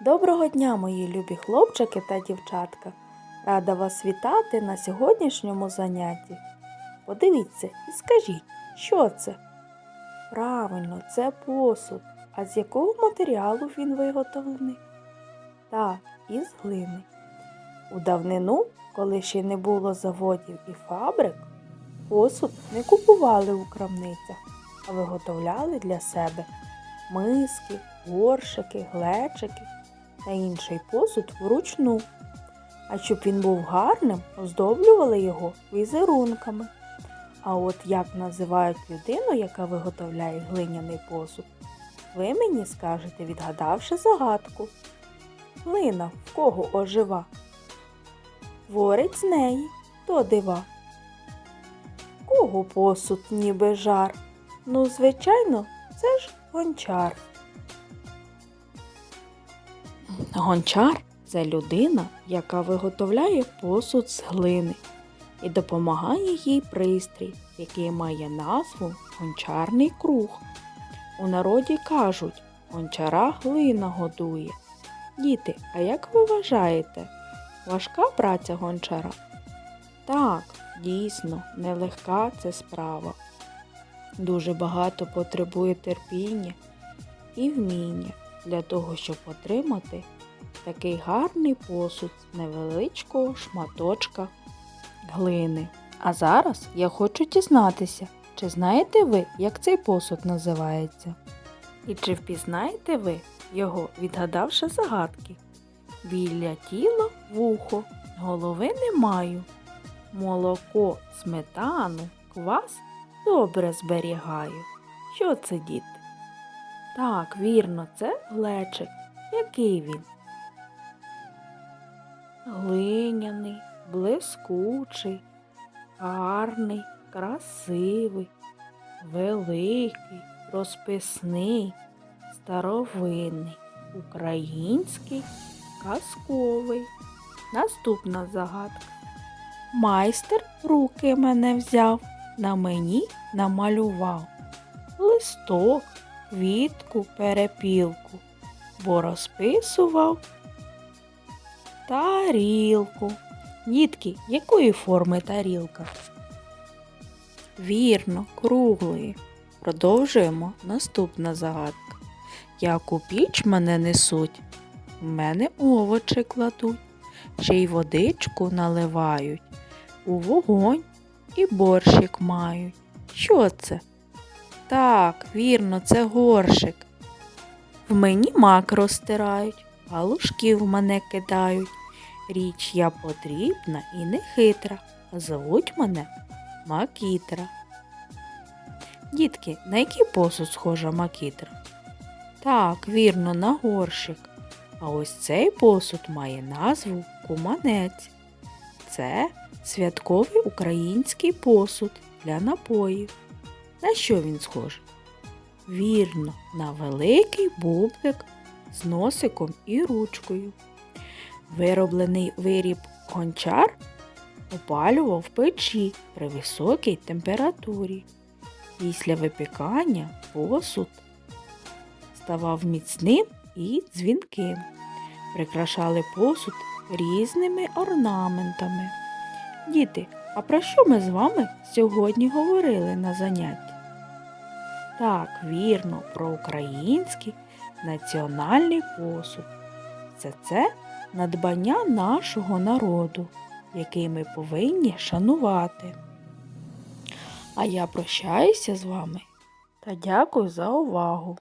Доброго дня, мої любі хлопчики та дівчатка. Рада вас вітати на сьогоднішньому занятті. Подивіться і скажіть, що це? Правильно, це посуд. А з якого матеріалу він виготовлений? Так, із глини. У давнину, коли ще не було заводів і фабрик, посуд не купували у крамницях, а виготовляли для себе миски, горшики, глечики та інший посуд вручну. А щоб він був гарним, оздоблювали його візерунками. А от як називають людину, яка виготовляє глиняний посуд, ви мені скажете, відгадавши загадку. Глина в кого ожива? Творить з неї то дива. Кого посуд ніби жар? Ну, звичайно, це ж гончар. Гончар це людина, яка виготовляє посуд з глини і допомагає їй пристрій, який має назву гончарний круг. У народі кажуть, гончара глина годує. Діти, а як ви вважаєте, важка праця гончара? Так, дійсно, нелегка це справа. Дуже багато потребує терпіння і вміння для того, щоб отримати такий гарний посуд невеличкого шматочка глини. А зараз я хочу дізнатися, чи знаєте ви, як цей посуд називається? І чи впізнаєте ви його, відгадавши загадки? Біля тіла вухо, голови не маю. Молоко, сметану, квас добре зберігаю. Що це, діти? Так, вірно, це глечик. Який він? Глиняний, блискучий, гарний, красивий, великий, розписний, старовинний, український, казковий. Наступна загадка. Майстер руки мене взяв, на мені намалював листок, квітку, перепілку, бо розписував тарілку. Дітки, якої форми тарілка? Вірно, круглої. Продовжуємо наступна загадка. Як у піч мене несуть, в мене овочі кладуть, ще й водичку наливають, у вогонь і борщик мають. Що це? Так, вірно, це горшик. В мені мак розтирають, галушки в мене кидають. Річ я потрібна і не хитра, звуть мене Макітра. Дітки, на який посуд схожа Макітра? Так, вірно, на горщик. А ось цей посуд має назву куманець. Це святковий український посуд для напоїв. На що він схожий? Вірно, на великий бублик з носиком і ручкою. Вироблений виріб гончар опалював печі при високій температурі. Після випікання посуд ставав міцним і дзвінким. Прикрашали посуд різними орнаментами. Діти, а про що ми з вами сьогодні говорили на занятті? Так, вірно, про український національний посуд. Це це надбання нашого народу, який ми повинні шанувати. А я прощаюся з вами та дякую за увагу.